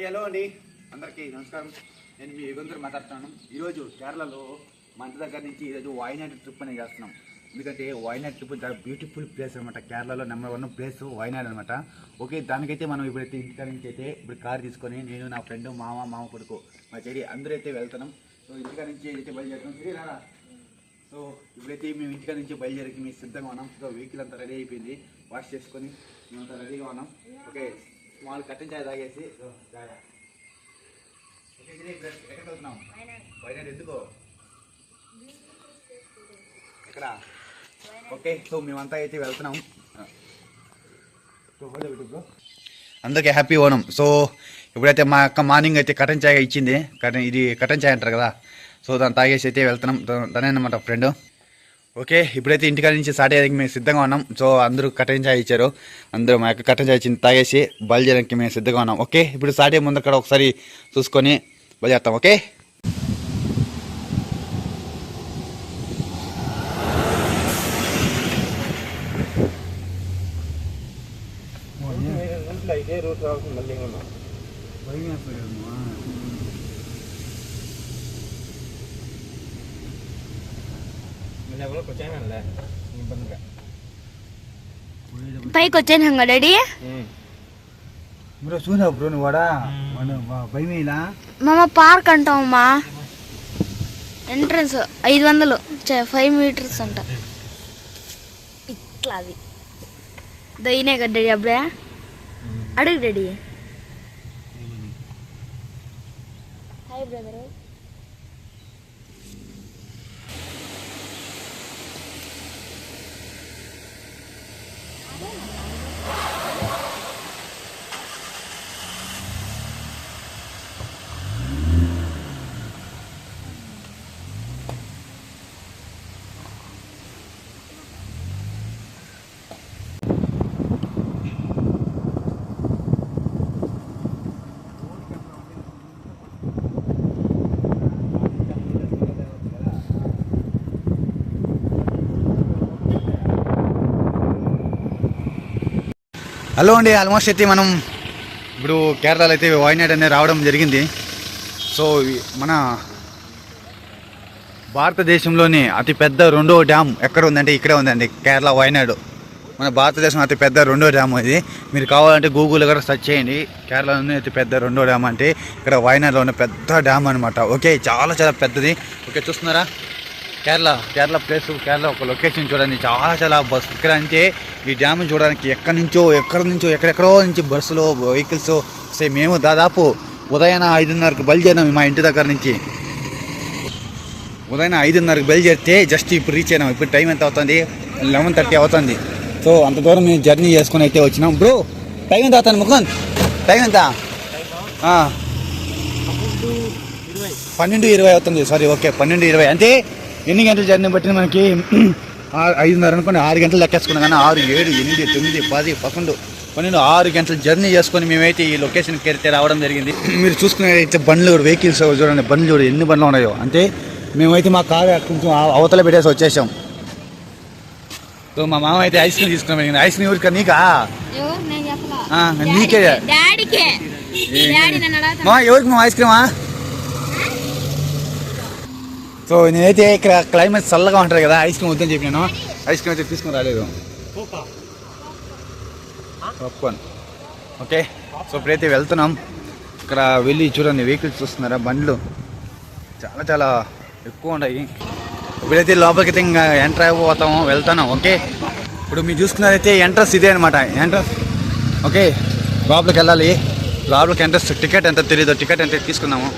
Hi hello అండి. అందరికీ నమస్కారం. నేను మీ యుగంధర్ మాట్లాడుతున్నాను. ఈరోజు కేరళలో మంట దగ్గర నుంచి ఈరోజు వాయినాడ్ ట్రిప్ అనేది చేస్తున్నాం. ఎందుకంటే వాయినాడ్ ట్రిప్ చాలా బ్యూటిఫుల్ ప్లేస్ అనమాట కేరళలో నెంబర్ వన్ ప్లేస్ వాయినాడ్ అనమాట ఓకే దానికైతే మనం ఇప్పుడైతే ఇంటికాడ నుంచి అయితే ఇప్పుడు కార్ తీసుకొని నేను నా ఫ్రెండ్ మామ మామ కొడుకు మా చెడి అందరూ అయితే వెళ్తున్నాం. సో ఇంటికాడ నుంచి అయితే బయలుదేరుతాం రారా సో ఇప్పుడైతే మేము ఇంటికాడ నుంచి బయలుదేరికి మేము సిద్ధంగా ఉన్నాం. సో వెహికల్ అంతా రెడీ అయిపోయింది. వాష్ చేసుకొని మేమంతా రెడీగా ఉన్నాం. ఓకే. స్మాల్ కట్టెన్ చాయ్ తాగేసి సో, చాయ్. ఓకే, గిరి, ఇప్పుడు ఎక్కడికి వెళ్తున్నాం వైనాడ్ ఎందుకో? ఎక్కడ ఓకే సో మేమంతా అయితే వెళ్తున్నాం. అందరికీ హ్యాపీ ఓనం. సో ఇప్పుడైతే మా అక్క మార్నింగ్ అయితే కటన్ చాయ్ ఇచ్చింది. కటన్ ఇది కటన్ చాయ్ అంటారు కదా. సో దాన్ని తాగేసి అయితే వెళ్తున్నాం. తనే అనమాట ఫ్రెండ్ ఓకే ఇప్పుడైతే ఇంటికాడ నుంచి స్టార్ట్ అయ్యేందుకు మేము సిద్ధంగా ఉన్నాం. సో అందరూ కటన్ చాయ్ ఇచ్చారు. అందరూ మా యొక్క కటన్ చాయ్ ఇచ్చింది తాగేసి బయలుదేరడానికి మేము సిద్ధంగా ఉన్నాం. ఓకే ఇప్పుడు స్టార్ట్ అయ్యే ముందు అక్కడ ఒకసారి చూసుకొని బయలుదేరుతాం ఓకే? ఇదే రూట్ రావాల్సింది మళ్ళీ ఉన్నాం మళ్ళీ ఎవరో వచ్చాయనలే ఇబ్బందిగా పైకి వచ్చాను హంగ డాడీ బ్రో చూనా బ్రో నువ్వు వాడా భయమేలా మామ పార్క్ అంటామమ్మా ఎంట్రన్స్ ఐదు వందలు ఫైవ్ మీటర్స్ అంట ఇట్లా అది దయ్యనే కదా డాడీ అప్పుడే అడుగు డాడీ హాయ్ బ్రదర్ హలో అండి ఆల్మోస్ట్ అయితే మనం ఇప్పుడు కేరళలో అయితే వాయినాడ్ అనేది రావడం జరిగింది. సో మన భారతదేశంలోని అతి పెద్ద రెండో డ్యామ్ ఎక్కడ ఉందంటే ఇక్కడే ఉందండి కేరళ వాయినాడు మన భారతదేశం అతి పెద్ద రెండో డ్యామ్ ఇది. మీరు కావాలంటే గూగుల్ కూడా సెర్చ్ చేయండి. కేరళలోనే అతి పెద్ద రెండో డ్యామ్ అంటే ఇక్కడ వాయినాడ్లో ఉన్న పెద్ద డ్యామ్ అనమాట ఓకే చాలా చాలా పెద్దది. ఓకే చూస్తున్నారా? కేరళ కేరళ ప్లేస్ కేరళ ఒక లొకేషన్ చూడండి. చాలా చాలా బస్ ఇక్కడ అంటే ఈ డ్యామ్ చూడడానికి ఎక్కడి నుంచో ఎక్కడి నుంచో ఎక్కడెక్కడో నుంచి బస్సులో వెహికల్స్ సే మేము దాదాపు ఉదయాన ఐదున్నరకు బయలుదేరినాం మా ఇంటి దగ్గర నుంచి. ఉదయం ఐదున్నరకు బయలుదేరితే జస్ట్ ఇప్పుడు రీచ్ అయినాం. ఇప్పుడు టైం ఎంత అవుతుంది? లెవెన్ థర్టీ అవుతుంది. సో అంత దూరం మేము జర్నీ చేసుకొని అయితే వచ్చినాం. బ్రో టైం ఎంత అవుతుంది ముకుంద్? టైం ఎంత? పన్నెండు ఇరవై అవుతుంది. సారీ ఓకే పన్నెండు ఇరవై. అంటే ఎన్ని గంటల జర్నీ బట్టి మనకి ఐదున్నర అనుకోండి ఆరు గంటలు లెక్కేసుకున్నాం కానీ ఆరు ఏడు ఎనిమిది తొమ్మిది పది పదకొండు పన్నెండు ఆరు గంటలు జర్నీ చేసుకొని మేమైతే ఈ లొకేషన్కి అయితే రావడం జరిగింది. మీరు చూసుకునేదైతే బండ్లు వెహికల్స్ చూడండి బండ్లు చూడండి ఎన్ని బండ్లు ఉన్నాయో. అంటే మేమైతే మా కారు కొంచెం అవ- అవతల పెట్టేసి వచ్చేసాం. సో మా మామ అయితే ఐస్ క్రీమ్ తీసుకున్నాం జరిగింది ఐస్ క్రీమ్ ఊరిక నీకా? నీకే. మా ఎవరికి మా ఐస్ క్రీమా సో నేనైతే ఇక్కడ క్లైమేట్ చల్లగా ఉంటుంది కదా ఐస్ క్రీమ్ వద్దని చెప్పినాను. ఐస్ క్రీమ్ అయితే తీసుకుని రాలేదు. పాప్కార్న్ ఓకే సో ఇప్పుడైతే వెళ్తున్నాం. ఇక్కడ వెళ్ళి చూడండి వెహికల్స్ చూస్తున్నారా? బండ్లు. చాలా చాలా ఎక్కువ ఉన్నాయి. ఇప్పుడైతే లోపలికి ఇంకా ఎంటర్ అయిపోతాము వెళ్తాను. ఓకే ఇప్పుడు మీరు చూసుకున్నదైతే ఎంట్రన్స్ ఇదే అనమాట ఎంట్రన్స్ ఓకే లోపలికి వెళ్ళాలి. లోపలికి ఎంట్రన్స్ టికెట్ ఎంత తెలియదు టికెట్ ఎంత తీసుకున్నాము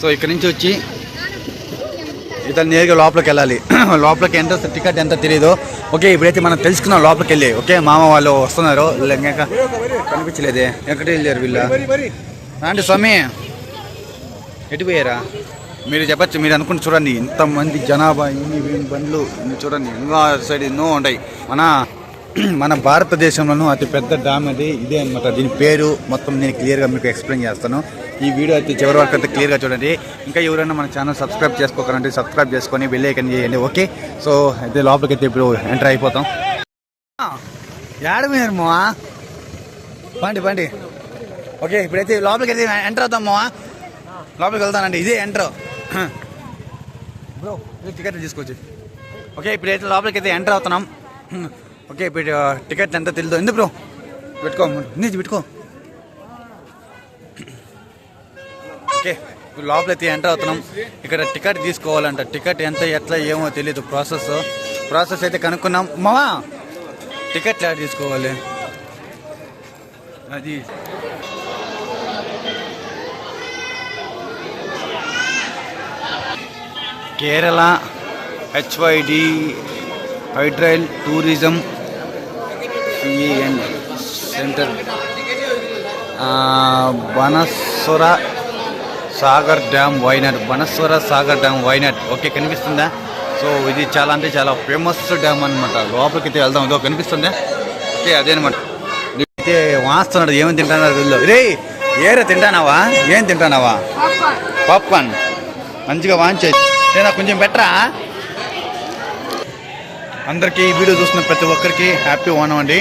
సో ఇక్కడ నుంచి వచ్చి ఇతను నేరుగా లోపలికి వెళ్ళాలి. లోపలికి ఎంట్రన్స్ టికెట్ ఎంత తెలియదు ఓకే ఇప్పుడైతే మనం తెలుసుకున్నాం లోపలికి వెళ్ళి. ఓకే మామ వాళ్ళు వస్తున్నారు. ఇంకా కనిపించలేదే. ఎక్కడ వెళ్ళారు వీళ్ళ రండి స్వామి. ఎటు పోయారా? మీరు చెప్పచ్చు మీరు అనుకుని చూడండి. ఇంతమంది జనాభా ఇన్ని ఇన్ని బండ్లు ఇన్ని చూడండి. ఇంకా సైడ్ ఎన్నో ఉంటాయి మన మన భారతదేశంలోనూ అతి పెద్ద డ్యామ్ అది ఇదే అనమాట దీని పేరు మొత్తం నేను క్లియర్గా మీకు ఎక్స్ప్లెయిన్ చేస్తాను. ఈ వీడియో అయితే చివరి వరకు అయితే క్లియర్గా చూడండి. ఇంకా ఎవరైనా మన ఛానల్ సబ్స్క్రైబ్ చేసుకోకరంటే సబ్స్క్రైబ్ చేసుకొని వెళ్ళేకని చేయండి ఓకే? సో అయితే లోపలికి అయితే ఇప్పుడు ఎంటర్ అయిపోతాం. ఏడమేరు మా పండి పండి ఓకే ఇప్పుడైతే లోపలికి అయితే ఎంటర్ అవుతాం మావా. లోపలికి వెళ్తానండి ఇదే ఎంటర్. బ్రో టికెట్ తీసుకోవచ్చు ఓకే ఇప్పుడైతే లోపలికి అయితే ఎంటర్ అవుతున్నాం. ఓకే ఇప్పుడు టికెట్ ఎంత తెలియదు ఎందుకు బ్రో? పెట్టుకో నీది పెట్టుకో. ఓకే ఇప్పుడు లోపలైతే ఎంటర్ అవుతున్నాం. ఇక్కడ టికెట్ తీసుకోవాలంట. టికెట్ ఎంత ఎట్లా ఏమో తెలియదు ప్రాసెస్ ప్రాసెస్ అయితే కనుక్కున్నాం. మావా టికెట్ ఎలా తీసుకోవాలి? అది. Kerala HYD hydel tourism CN centre. Banasura Sagar dam Wayanad. Banasura Sagar dam Wayanad. Okay కనిపిస్తుందా? సో ఇది చాలా అంటే చాలా ఫేమస్ డ్యామ్ అనమాట లోపలికి అయితే వెళ్దాం. ఇదో కనిపిస్తుందా? ఓకే అదే అనమాట అయితే వాస్తున్నాడు ఏమని తింటానో తెలియదు రే ఏరే తింటానావా? ఏం తింటానావా? పాప్కార్న్ మంచిగా వాంచే. కొంచెం బెటరా అందరికీ ఈ వీడియో చూస్తున్న ప్రతి ఒక్కరికి హ్యాపీ ఓనం అండి.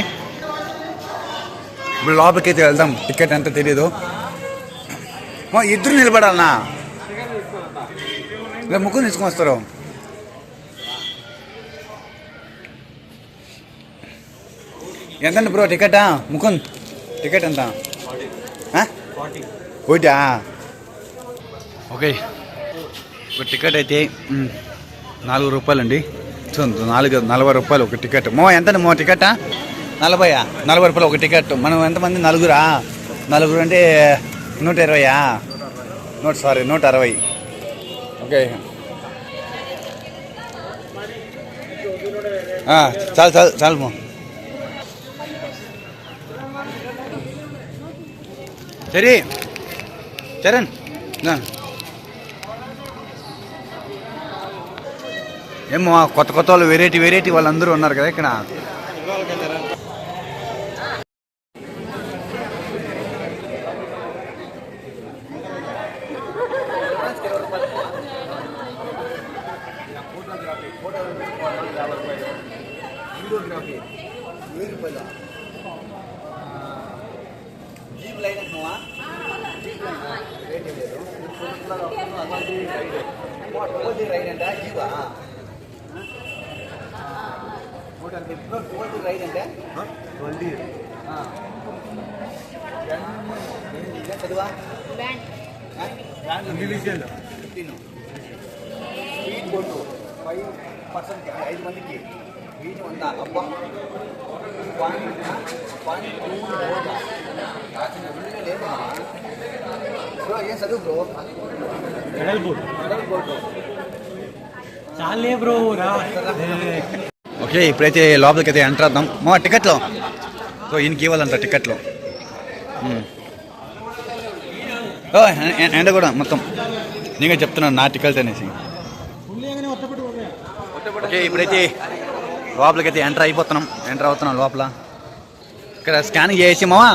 ఇప్పుడు లోపలికి అయితే వెళ్దాం. టికెట్ ఎంత తెలియదు ఓ, ఇద్దరు నిలబడాలనా? ఇలా ముగ్గురు తీసుకొని వస్తారు. ఎంతండి బ్రో టికెటా? ముకుంద్ టికెట్ ఎంత? ఒకటా. ఓకే. ఒక టికెట్ అయితే నాలుగు రూపాయలండి. సో నాలుగు నలభై రూపాయలు ఒక టికెట్. మో ఎంత మో టికెటా? నలభైయా నలభై రూపాయలు ఒక టికెట్. మనం ఎంతమంది? నలుగురా? నలుగురు అంటే నూట ఇరవయా? నూట సారీ నూట అరవై. ఓకే. చాలు చాలు చాలు మో సరే చరణ్ ఏమో కొత్త కొత్త వాళ్ళు వెరైటీ వెరైటీ వాళ్ళందరూ ఉన్నారు కదా ఇక్కడ. ఫైవ్ పర్సెంట్ ఐదు మందికి వీటి ఉందా అబ్బా వన్ వన్ టూ బ్రో ఏం చదువు బ్రో చాలే బ్రో ఓకే ఇప్పుడైతే లోపలికి అయితే ఎంటర్ అవుతాం. మా టికెట్లో సో ఈయనకి ఇవ్వాలంట టికెట్లు ఓ, ఎండ కూడా మొత్తం. నేనే చెప్తున్నాను నా టికెట్ అనేసి. ఓకే ఇప్పుడైతే లోపలికైతే ఎంటర్ అయిపోతున్నాం. ఎంటర్ అవుతున్నాం లోపల. ఇక్కడ స్కానింగ్ చేసి మావా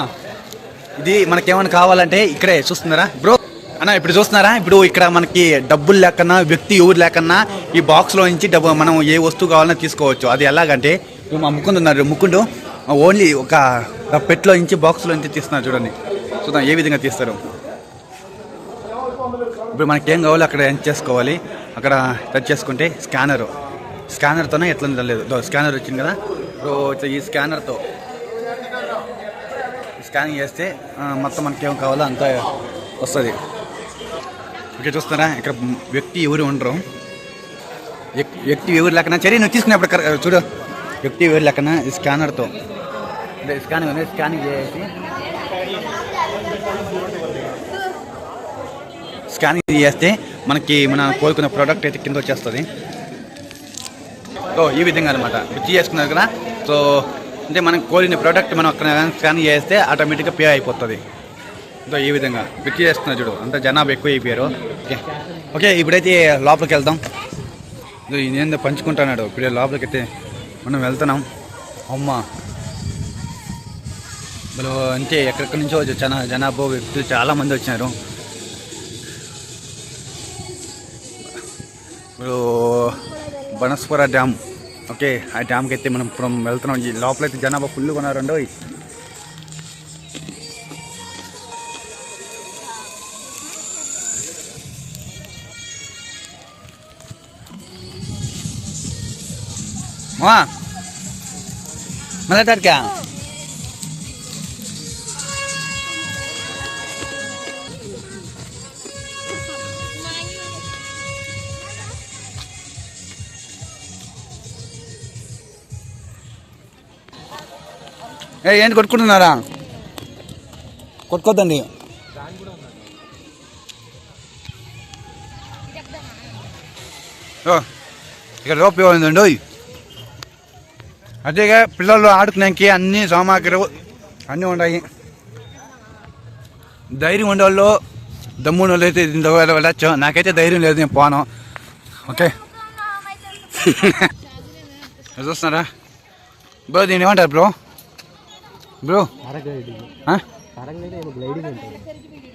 ఇది మనకేమైనా కావాలంటే ఇక్కడే చూస్తున్నారా? బ్రో అన్న ఇప్పుడు చూస్తున్నారా? ఇప్పుడు ఇక్కడ మనకి డబ్బులు లేకన్నా వ్యక్తి ఎవరు లేకన్నా ఈ బాక్స్లో నుంచి డబ్బు మనం ఏ వస్తువు కావాలన్నా తీసుకోవచ్చు. అది ఎలాగంటే మా ముక్కుండు ఉన్నారు ముక్కుండు ఓన్లీ ఒక పెట్లో నుంచి బాక్స్లో నుంచి తీస్తున్నారు చూడండి. చూద్దాం ఏ విధంగా తీస్తారు. ఇప్పుడు మనకి ఏం కావాలో అక్కడ ఎండ్ చేసుకోవాలి అక్కడ టచ్ చేసుకుంటే స్కానరు. స్కానర్తోనే ఎట్లా లేదు స్కానర్ వచ్చింది కదా ఇప్పుడు ఈ స్కానర్తో స్కానింగ్ చేస్తే మొత్తం మనకి ఏం కావాలో అంతా వస్తుంది. ఓకే చూస్తారా? ఇక్కడ వ్యక్తి ఎవరు ఉండరు. వ్యక్తి ఎవరు లేకనా చర్య నువ్వు తీసుకున్నప్పుడు చూడు. వ్యక్తి ఎవరు లేకనా ఈ స్కానర్తో. అంటే స్కానింగ్ అనేది స్కానింగ్ చేసి. స్కానింగ్ చేస్తే మనకి మన కోరుకున్న ప్రోడక్ట్ అయితే కింద వచ్చేస్తుంది. సో ఈ విధంగా అనమాట బుక్ చేసుకున్నారు కదా సో అంటే మనం కోరిన ప్రోడక్ట్ మనం అక్కడ స్కాన్ చేస్తే ఆటోమేటిక్గా పే అయిపోతుంది. సో ఈ విధంగా. బుక్ చేస్తున్నారు చూడు అంత జనాభా ఎక్కువ అయిపోయారు ఓకే. ఓకే ఇప్పుడైతే లోపలికి వెళ్దాం. ఈయన పంచుకుంటున్నాడు. ఇప్పుడే లోపలికి అయితే మనం వెళ్తున్నాం. అమ్మ. ఇప్పుడు అంటే ఎక్కడెక్కడి నుంచో జన జనాభా వ్యక్తులు చాలా మంది వచ్చినారు ఇప్పుడు బనస్పుర డ్యామ్. ఓకే ఆ డ్యామ్కి అయితే మనం ఇప్పుడు వెళ్తున్నాం. లోపలైతే లోపల అయితే జనాభా ఫుల్ ఉన్నారండి మళ్ళీ తారీఖా ఏ ఏంటి కొట్టుకుంటున్నారా? కొట్టుకోద్దండి. ఇక్కడ లోపు ఉందండి అదేగా పిల్లలు ఆడుకునేకి అన్ని సామాగ్రి అన్నీ ఉన్నాయి ధైర్యం ఉండేవాళ్ళు దమ్ము వాళ్ళు అయితే దీంతో వెళ్ళచ్చు. నాకైతే ధైర్యం లేదు నేను పోను. ఓకే. చూస్తున్నారా? బ్రో దీని ఏమంటారు బ్రో? బ్రో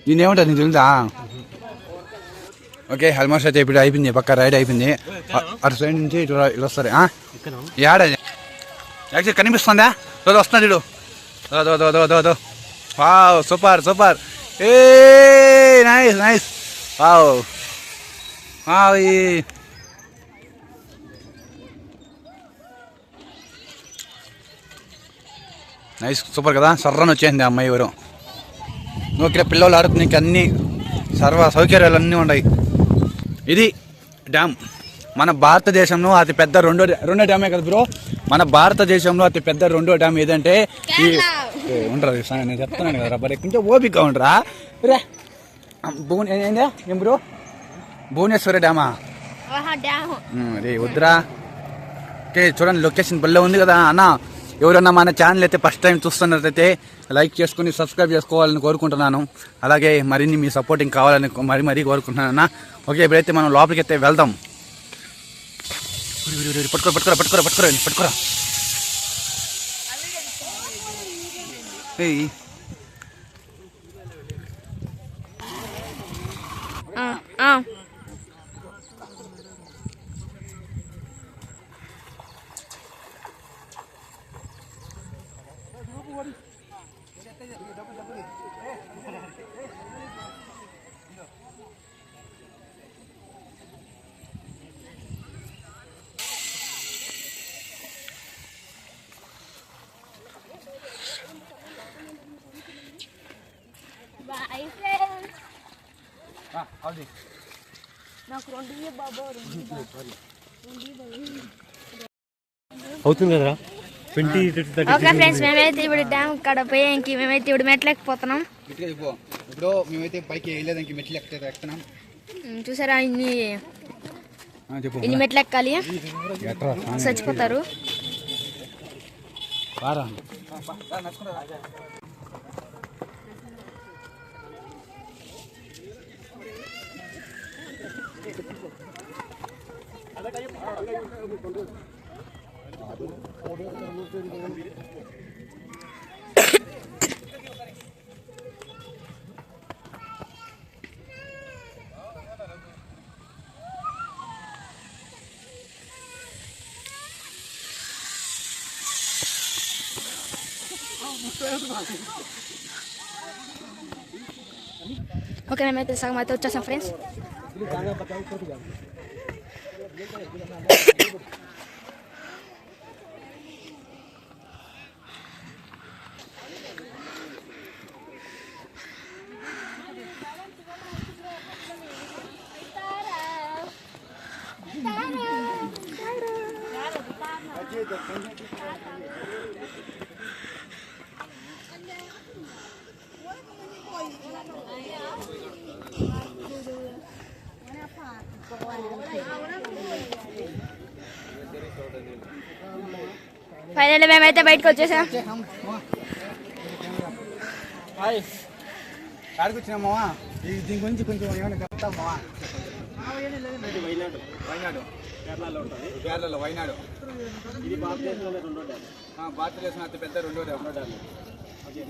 దీని ఏమంటారు? నీకు తెలుసా? ఓకే ఆల్మోస్ట్ అయితే ఇప్పుడు అయిపోయింది పక్క రైడ్ అయిపోయింది. అటు సైడ్ నుంచి ఇటు ఇలా వస్తారు ఆ? యాడ యాక్చువల్ కనిపిస్తుందా? దో వస్తున్నా చూడు. దో దో దో దో దో వావ్ సూపర్ సూపర్. ఏ నైస్ నైస్. వావ్. వావ్ ఈ నైస్ సూపర్ కదా? సర్రని వచ్చేసింది ఆ అమ్మాయి ఎవరు. నువ్వు ఇక్కడ పిల్లలు ఆడుకునేకి అన్ని సర్వ సౌకర్యాలు అన్నీ ఉన్నాయి. ఇది డ్యామ్. మన భారతదేశంలో అతి పెద్ద రెండో రెండో డ్యామే కదా బ్రో? మన భారతదేశంలో అతి పెద్ద రెండో డ్యామ్ ఏదంటే ఈ ఉండరా నేను చెప్తున్నాను కదా రబ్బర్ కొంచెం ఓపిక ఉండరా? రే. భువన ఏందా? ఏం బ్రో? భువనేశ్వర డ్యామా? రే వద్దురా. ఓకే చూడండి లొకేషన్ బల్లే ఉంది కదా. అన్న ఎవరన్నా మన ఛానల్ అయితే ఫస్ట్ టైం చూస్తున్నట్లయితే లైక్ చేసుకుని సబ్స్క్రైబ్ చేసుకోవాలని కోరుకుంటున్నాను. అలాగే మరిన్ని మీ సపోర్టింగ్ కావాలని మరీ మరీ కోరుకుంటున్నాను అన్న. ఓకే ఇప్పుడైతే మనం లోపలికి అయితే వెళ్దాం. పట్టుకోరా పట్టుకోరా పట్టుకోరా పట్టుకోరా. పట్టుకోరా ఏయ్ నాకు రెండు ఇయ్యి బాబా రెండు అవుతుంది కదరా? ట్వంటీ ఓకే ఫ్రెండ్స్ మేమైతే ఇప్పుడు డ్యామ్ కాడ పోయేకి మేమైతే ఇప్పుడు మెట్లెక్కిపోతున్నాం. ఇప్పుడు మేమైతే పైకి వెళ్ళేదానికి మెట్లు ఎక్కుతున్నాం చూసారా ఇన్ని ఆ, చెప్పు. ఇన్ని మెట్లు ఎక్కాలి చచ్చిపోతారు రారా ఓకే మేమైతే సగం అయితే వచ్చేసాం ఫ్రెండ్స్ ఫైనల్ మేమైతే బయటకు వచ్చేసాం. దీని గురించి కొంచెం ఏమైనా చెప్తామా వైనాడు వైనాడు కేరళలో ఉంటుంది కేరళలో వైనాడు. ఇది భారతదేశంలోనే రెండో డ్యామ్ ఆ, భారతదేశం అతి పెద్ద రెండో డ్యామ్ రెండో డ్యామ్ ఓకే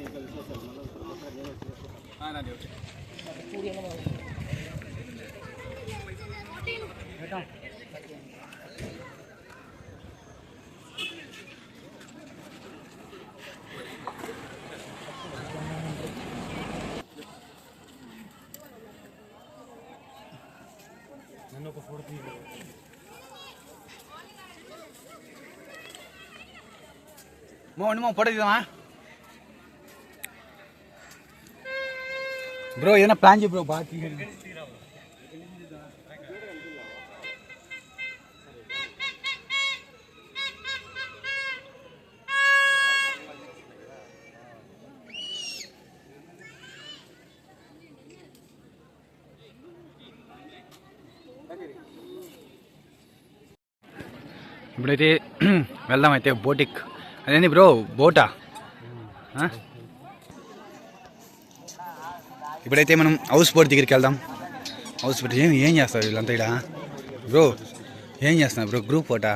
నన్ను ఒక ఫోటో తీయ మా ఉండి మా ఫోటో తీద్దామా బ్రో ఏదైనా ప్లాన్ చెప్పు బ్రో బాగా తీయండి. ఇప్పుడైతే వెళ్దాం అయితే బోటిక్ అదేంది బ్రో? బోటా? ఇప్పుడైతే మనం హౌస్ బోట్ దగ్గరికి వెళ్దాం. హౌస్ బోట్ ఏం ఏం చేస్తారు వీళ్ళంతా ఇక్కడ బ్రో ఏం చేస్తున్నారు బ్రో? గ్రూప్ ఫోటా?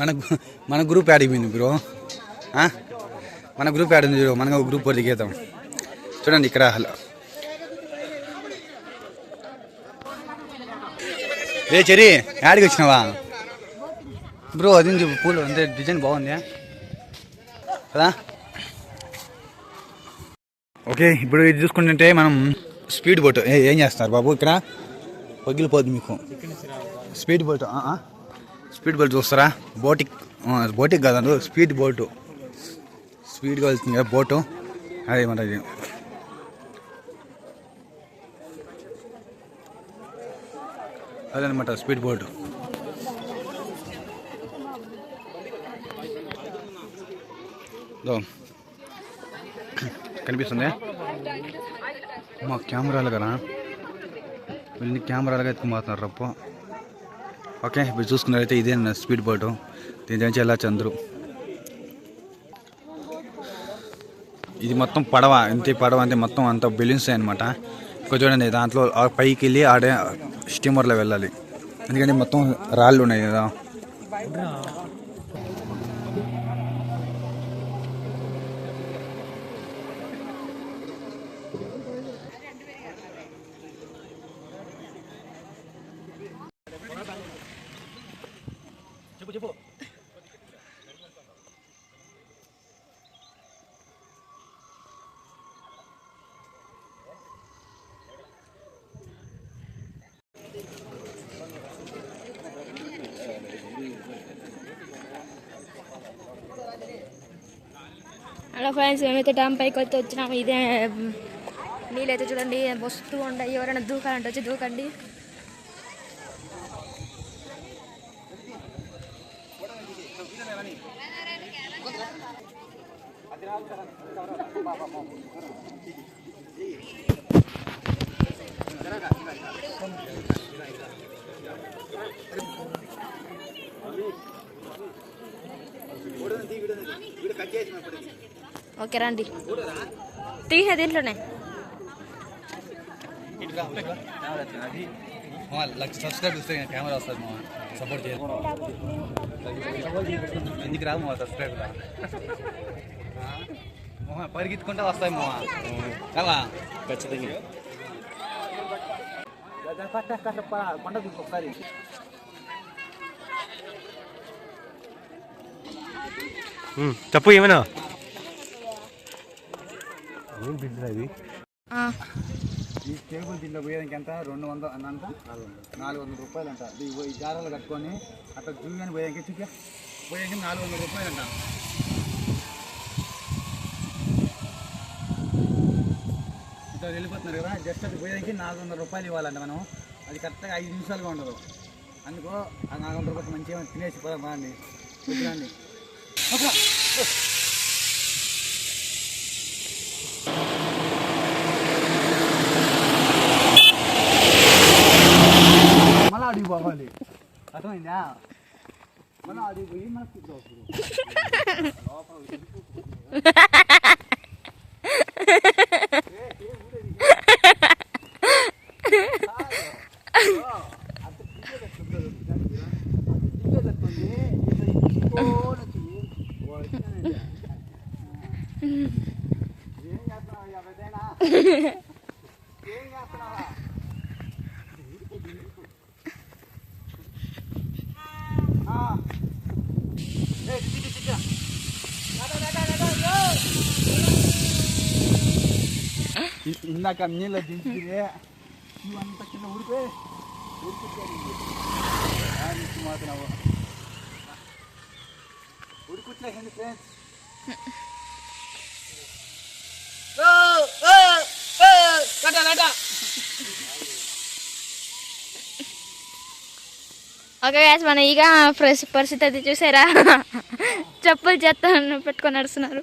మన మన గ్రూప్ యాడ్ అయిపోయింది బ్రో. మన గ్రూప్ యాడ్ ఉంది బ్రో మనం ఒక గ్రూప్ ఫోటో దిగేద్దాం చూడండి ఇక్కడ. హలో రే చెరి యాడికి వచ్చినావా? బ్రో అది పూలు అంటే డిజైన్ బాగుంది? కదా? ఓకే ఇప్పుడు ఇది చూసుకుంటుంటే మనం స్పీడ్ బోట్. ఏం చేస్తున్నారు బాబు ఇక్కడ? పగిలిపోద్ది మీకు. స్పీడ్ బోట్ స్పీడ్ బోట్ చూస్తారా? బోటిక్ బోటిక్ కాదండి స్పీడ్ బోటు. స్పీడ్గా వెళ్తుంది కదా బోటు. అదే మన ఇది అదనమాట స్పీడ్ బోటు. కనిపిస్తుంది? మా కెమెరాలు కదా వీళ్ళని కెమెరాలుగా ఎత్తుకుపోతున్నారు రప్ప ఓకే ఇప్పుడు చూసుకున్నారైతే ఇదే నా స్పీడ్ బోటు. దీని నుంచి ఎలా చంద్రు? ఇది మొత్తం పడవ ఇంతే పడవ అంటే మొత్తం అంత బెలూన్స్ అనమాట ఇక్కడ చూడండి దాంట్లో పైకి వెళ్ళి ఆడే స్టీమర్లో వెళ్ళాలి. ఎందుకంటే మొత్తం రాళ్ళు ఉన్నాయి కదా. హలో ఫ్రెండ్స్ మేమైతే డ్యామ్ పైకి అయితే వచ్చినాము. ఇదే నీళ్ళైతే చూడండి వస్తూ ఉంటాయి ఎవరైనా దూకాలంటే వచ్చి దూకండి. ఓకే రండి. తీసే దీంట్లోనే. లక్ష సబ్స్క్రైబ్ ఇస్తే కెమెరా వస్తుంది మా సపోర్ట్ చేయాలి ఎందుకు రాదు మా సబ్స్క్రైబ్ రా మొహ పరిగెత్తుకుంటే వస్తాయి మా కదా ఖచ్చితంగా కొండ ఒకసారి చెప్పు ఏమైనా? ఏం బిజినెస్ ఇది? ఈ టేబుల్ దీంట్లో పోయేదానికి ఎంత? రెండు వందలు అన్నంత నాలుగు వందల రూపాయలు అంట. ఈ జారాలు కట్టుకొని అట్లా జూగాని పోయాక చూపా పోయాక నాలుగు వందల రూపాయలు అంట. ఇట్లా వెళ్ళిపోతున్నారు కదా జస్ట్ అది పోయేదానికి నాలుగు వందల రూపాయలు ఇవ్వాలంట మనం. అది కరెక్ట్గా ఐదు నిమిషాలుగా ఉండదు అందుకో ఆ నాలుగు వందల రూపాయలు మంచిగా తినేసి పోదాం బాగుంది చూడండి అడిగి పోవాలి. అర్థమైందా? మళ్ళీ అడిగి పోయి మనకు ఏం చేస్తున్నావు ఎవరైనా ఏం చేస్తున్నావా ఇందాక నీళ్ళ దించితే నువ్వంత కింద ఉడిపోయి ఉడికిపోయి మాత్రం ఉడికొచ్చేసింది ఫ్రెండ్స్ ఓకే గ్యాస్ మన ఇక ఫ్రెష్ పరిస్థితి అది చూసారా? చెప్పులు చేస్తాను పెట్టుకొని నడుస్తున్నారు.